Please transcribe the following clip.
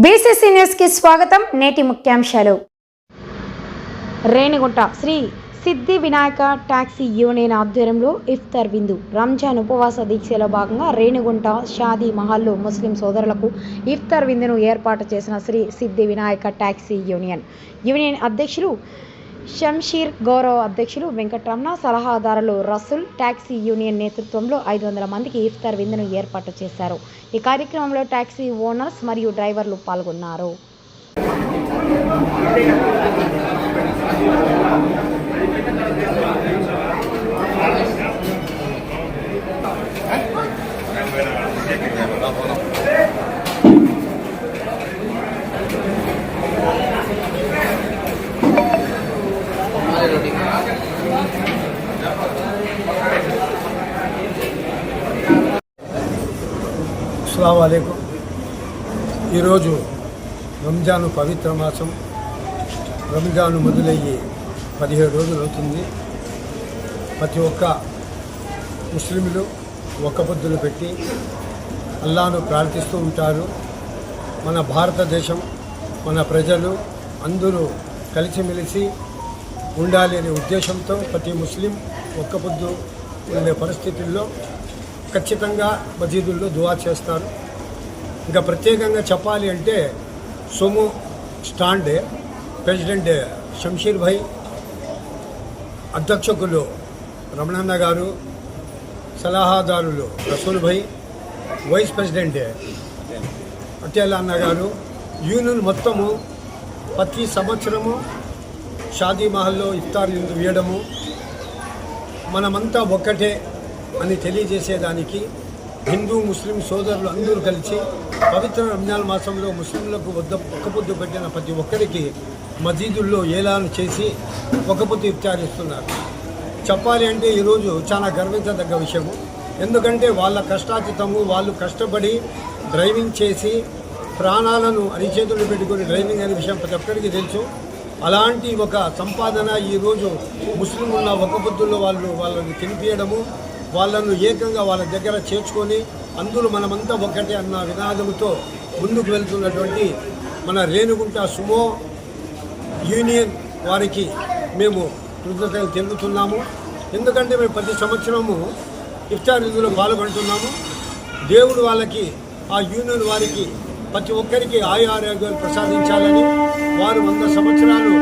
BCC న్యూస్కి స్వాగతం నేటి ముఖ్యాంశాలు. రేణిగుంట శ్రీ సిద్ధి వినాయక టాక్సీ యూనియన్ ఆధ్వర్యంలో ఇఫ్తార్ విందు. రంజాన్ ఉపవాస దీక్షలో భాగంగా రేణిగుంట షాదీ మహల్లో ముస్లిం సోదరులకు ఇఫ్తార్ విందును ఏర్పాటు చేసిన శ్రీ సిద్ధి వినాయక టాక్సీ యూనియన్. యూనియన్ అధ్యక్షులు షంషీర్ గౌరవ అధ్యక్షులు వెంకటరమణ సలహాదారులు రసూల్ టాక్సీ యూనియన్ నేతృత్వంలో ఐదు వందల మందికి ఇఫ్తార్ విందును ఏర్పాటు చేశారు. ఈ కార్యక్రమంలో టాక్సీ ఓనర్స్ మరియు డ్రైవర్లు పాల్గొన్నారు. అస్సలం ఈరోజు రంజాను పవిత్ర మాసం. రంజాను మొదలయ్యి పదిహేడు రోజులు అవుతుంది. ప్రతి ఒక్క ముస్లింలు ఒక్క పొద్దులు పెట్టి అల్లాను ప్రార్థిస్తూ ఉంటారు. మన భారతదేశం మన ప్రజలు అందరూ కలిసిమెలిసి ఉండాలి అనే ఉద్దేశంతో ప్రతి ముస్లిం ఒక్క పొద్దు ఉండే పరిస్థితుల్లో ఖచ్చితంగా మసీదుల్లో దువా చేస్తారు. ఇంకా ప్రత్యేకంగా చెప్పాలి అంటే సోము స్టాండ్ ప్రెసిడెంట్ షంషీర్ భాయ్ అధ్యక్షకులు రమణన్న గారు సలహాదారులు రసూల్ భాయ్ వైస్ ప్రెసిడెంట్ అటేలా అన్న గారు యూనియన్ మొత్తము ప్రతి సంవత్సరము షాదీ మహల్లో ఇఫ్తార్ విందు వేయడము మనమంతా ఒక్కటే అని తెలియజేసేదానికి హిందూ ముస్లిం సోదరులు అందరూ కలిసి పవిత్ర రంజాన్ మాసంలో ముస్లింలకు వద్ద ఒక్కపొద్దు పెట్టిన ప్రతి ఒక్కరికి మసీదుల్లో ఏలాను చేసి ఒక్కపొద్దు ఇఫ్తారిస్తున్నారు చెప్పాలి అంటే ఈరోజు చాలా గర్వించదగ్గ విషయము. ఎందుకంటే వాళ్ళ కష్టాతీతము వాళ్ళు కష్టపడి డ్రైవింగ్ చేసి ప్రాణాలను అరిచేతులు పెట్టుకొని డ్రైవింగ్ అనే విషయం ప్రతి ఒక్కరికి తెలుసు. అలాంటి ఒక సంపాదన ఈరోజు ముస్లిం ఉన్న ఒక వాళ్ళు వాళ్ళని తినిపించడము వాళ్ళను ఏకంగా వాళ్ళ దగ్గర చేర్చుకొని అందరూ మనమంతా ఒకటే అన్న వినాదముతో ముందుకు వెళ్తున్నటువంటి మన రేణుగుంట సుమో యూనియన్ వారికి మేము కృతజ్ఞతలు తెలుపుతున్నాము. ఎందుకంటే మేము ప్రతి సంవత్సరము ఇఫ్తార్ విధులో పాల్గొంటున్నాము. దేవుడు వాళ్ళకి ఆ యూనియన్ వారికి ప్రతి ఒక్కరికి ఆయు ఆరోగ్యాలు ప్రసాదించాలని వారు వంద సంవత్సరాలు